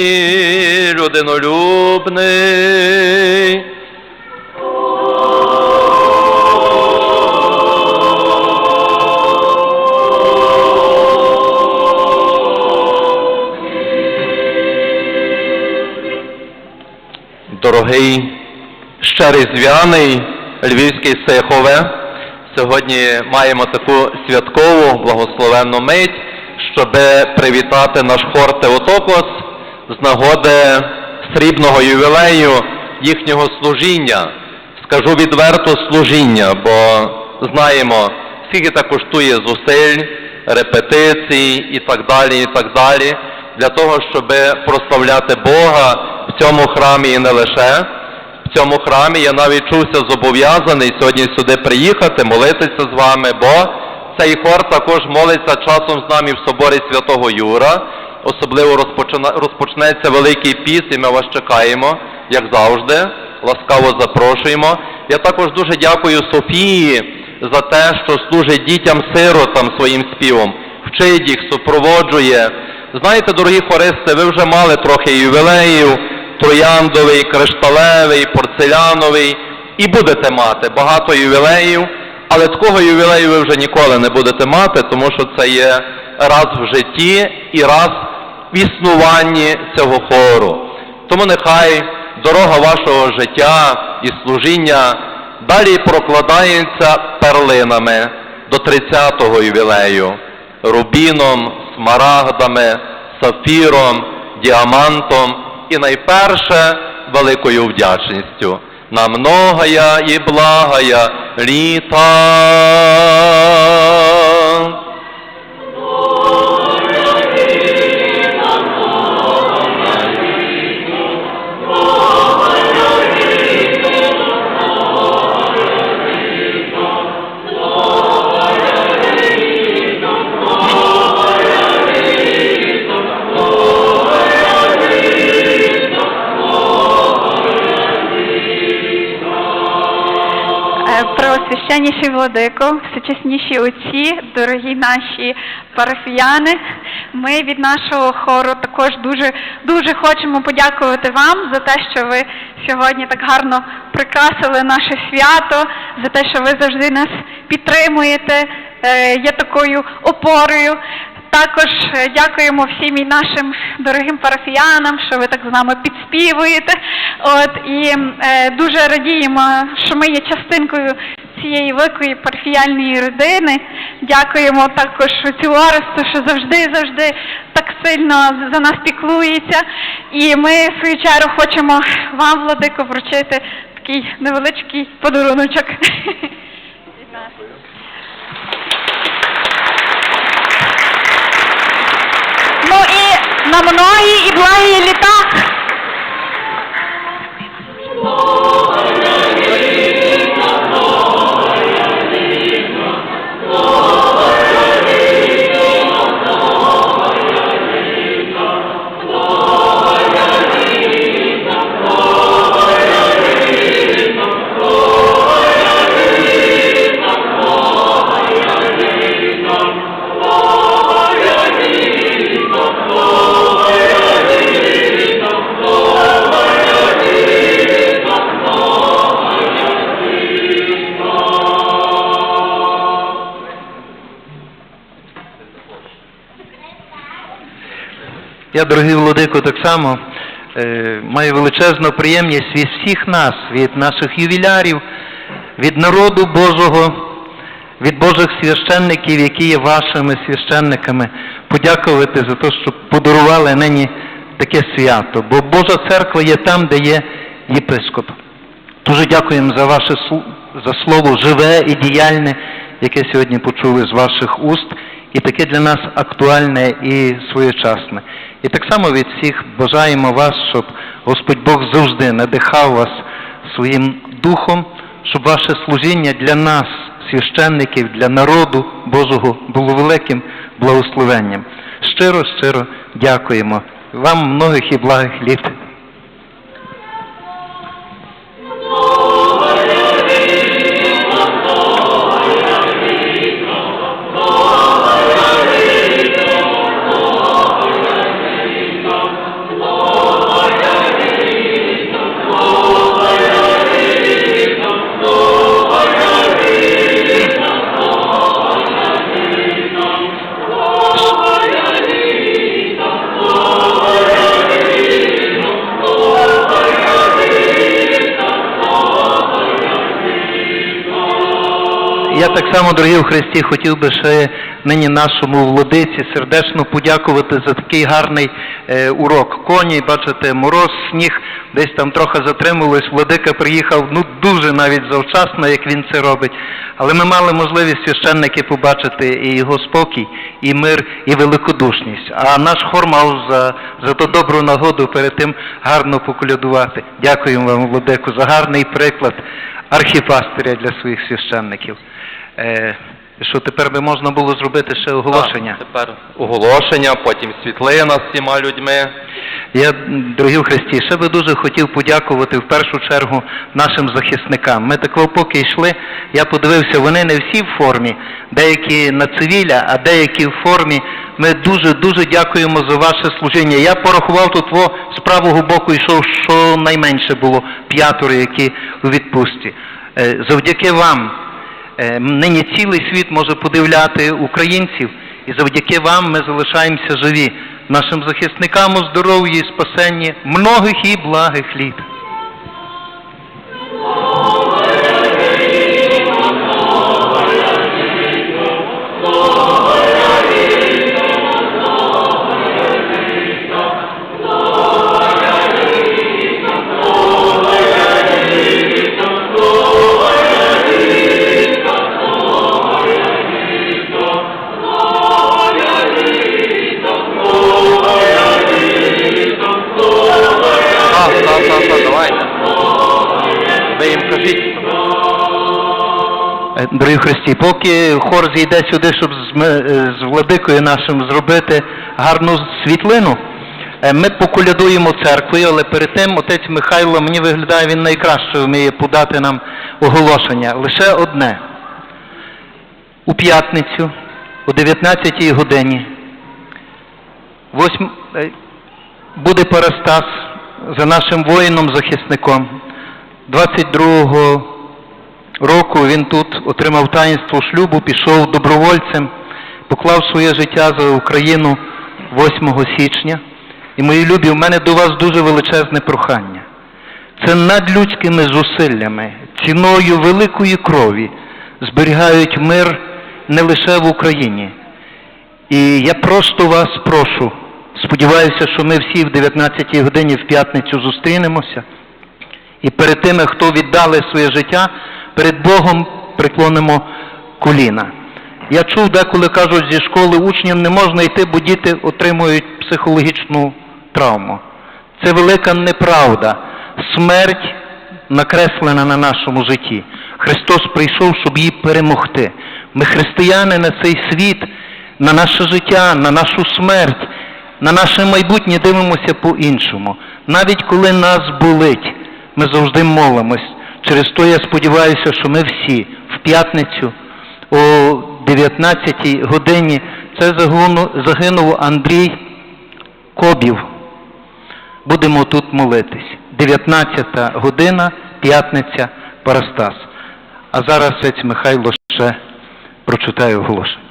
і людинолюбний. Дорогий ще різдвяний Львівський Сихове, сьогодні маємо таку святкову благословенну мить, щоб привітати наш хор Теотокос з нагоди срібного ювілею їхнього служіння. Скажу відверто служіння, бо знаємо, скільки це коштує зусиль, репетицій і так далі, і так далі, для того, щоб прославляти Бога в цьому храмі і не лише. В цьому храмі я навіть чувся зобов'язаний сьогодні сюди приїхати, молитися з вами, бо цей хор також молиться часом з нами в соборі Святого Юра. Особливо розпочнеться Великий піс, і ми вас чекаємо, як завжди. Ласкаво запрошуємо. Я також дуже дякую Софії за те, що служить дітям-сиротам своїм співом, вчить їх, супроводжує. Знаєте, дорогі хористи, ви вже мали трохи ювілеїв, трояндовий, кришталевий, порцеляновий, і будете мати багато ювілеїв, але такого ювілею ви вже ніколи не будете мати, тому що це є раз в житті і раз в існуванні цього хору. Тому нехай дорога вашого життя і служіння далі прокладається перлинами до 30-го ювілею, рубіном, смарагдами, сафіром, діамантом і найперше великою вдячністю на многая і благая літа. Преосвященніший владико, всечесніші отці, дорогі наші парафіяни, ми від нашого хору також дуже дуже хочемо подякувати вам за те, що ви сьогодні так гарно прикрасили наше свято, за те, що ви завжди нас підтримуєте, е, є такою опорою. Також е, дякуємо всім і нашим дорогим парафіянам, що ви так з нами підспівуєте. От і е, дуже радіємо, що ми є частинкою цієї великої парафіяльної родини. Дякуємо також цю Оресту, що завжди завжди так сильно за нас піклується. І ми в свою чергу хочемо вам, владико, вручити такий невеличкий подаруночок. Ну і на многі і благі літа. Я, дорогий Володико, так само е, маю величезну приємність від всіх нас, від наших ювілярів, від народу Божого, від Божих священників, які є вашими священниками, подякувати за те, що подарували нині таке свято. Бо Божа церква є там, де є єпископ. Дуже дякуємо за ваше за слово живе і діяльне, яке сьогодні почули з ваших уст, і таке для нас актуальне і своєчасне. І так само від всіх бажаємо вас, щоб Господь Бог завжди надихав вас своїм духом, щоб ваше служіння для нас, священників, для народу Божого було великим благословенням. Щиро, щиро дякуємо. Вам многих і благих літ. Я так само, дорогі в Христі, хотів би ще нині нашому владиці сердечно подякувати за такий гарний е, урок. Коні, бачите, мороз, сніг, десь там трохи затримувались. Владика приїхав ну дуже навіть завчасно, як він це робить. Але ми мали можливість священники побачити і його спокій, і мир, і великодушність. А наш хор мав за, за ту добру нагоду перед тим гарно поколядувати. Дякуємо вам, Владику, за гарний приклад архіпастиря для своїх священників. Е, що тепер би можна було зробити ще оголошення? Так, тепер оголошення, потім світлина з всіма людьми. Я, дорогі в Христі, ще би дуже хотів подякувати в першу чергу нашим захисникам. Ми такого поки йшли, я подивився, вони не всі в формі, деякі на цивіля, а деякі в формі. Ми дуже дуже дякуємо за ваше служіння. Я порахував тут во, з правого боку йшов, що найменше було п'ятеро, які у відпустці. Е, Завдяки вам нині цілий світ може подивляти українців, і завдяки вам ми залишаємося живі. Нашим захисникам у здоров'ї і спасенні многих і благих літ. Дорогі в Христі, поки хор зійде сюди, щоб з, е, з владикою нашим зробити гарну світлину, е, ми поколядуємо церквою, але перед тим отець Михайло, мені виглядає, він найкраще вміє подати нам оголошення. Лише одне. У п'ятницю о 19 годині восьм... е, буде Парастас за нашим воїном-захисником. 22 року він тут отримав таїнство шлюбу, пішов добровольцем, поклав своє життя за Україну 8 січня. І мої любі, в мене до вас дуже величезне прохання. Це надлюдськими зусиллями, ціною великої крові зберігають мир не лише в Україні. І я просто вас прошу, сподіваюся, що ми всі в 19-й годині в п'ятницю зустрінемося. І перед тими, хто віддали своє життя, перед Богом преклонимо коліна. Я чув, деколи кажуть, зі школи учням не можна йти, бо діти отримують психологічну травму. Це велика неправда. Смерть накреслена на нашому житті. Христос прийшов, щоб її перемогти. Ми християни на цей світ, на наше життя, на нашу смерть, на наше майбутнє дивимося по-іншому. Навіть коли нас болить, ми завжди молимось. Через то я сподіваюся, що ми всі в п'ятницю о 19 годині це загинув Андрій Кобів. Будемо тут молитись. 19 година, п'ятниця, Парастас. А зараз Михайло ще прочитає оголошення.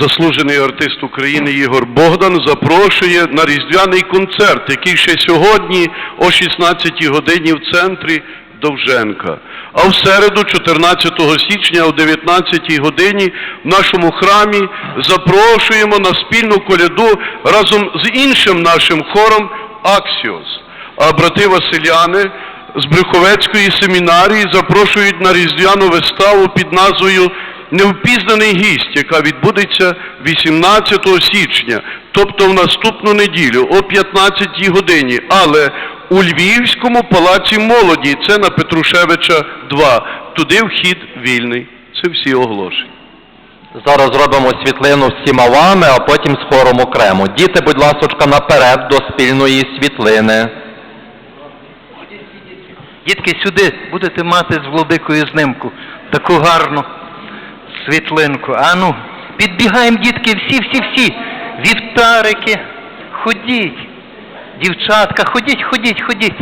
Заслужений артист України Ігор Богдан запрошує на різдвяний концерт, який ще сьогодні о 16 годині в центрі Довженка. А в середу, 14 січня о 19 годині в нашому храмі запрошуємо на спільну коляду разом з іншим нашим хором Аксіос. А брати Василяни з Брюховецької семінарії запрошують на різдвяну виставу під назвою Невпізнаний гість, яка відбудеться 18 січня, тобто в наступну неділю о 15 годині, але у Львівському палаці молоді, це на Петрушевича 2. Туди вхід вільний. Це всі оголошення. Зараз зробимо світлину всіма вами, а потім з хором окремо. Діти, будь ласочка, наперед до спільної світлини. Дітки, сюди будете мати з владикою знимку. Таку гарну світлинку. А ну, підбігаємо, дітки, всі, всі, всі. Вівтарики, ходіть. Дівчатка, ходіть, ходіть, ходіть.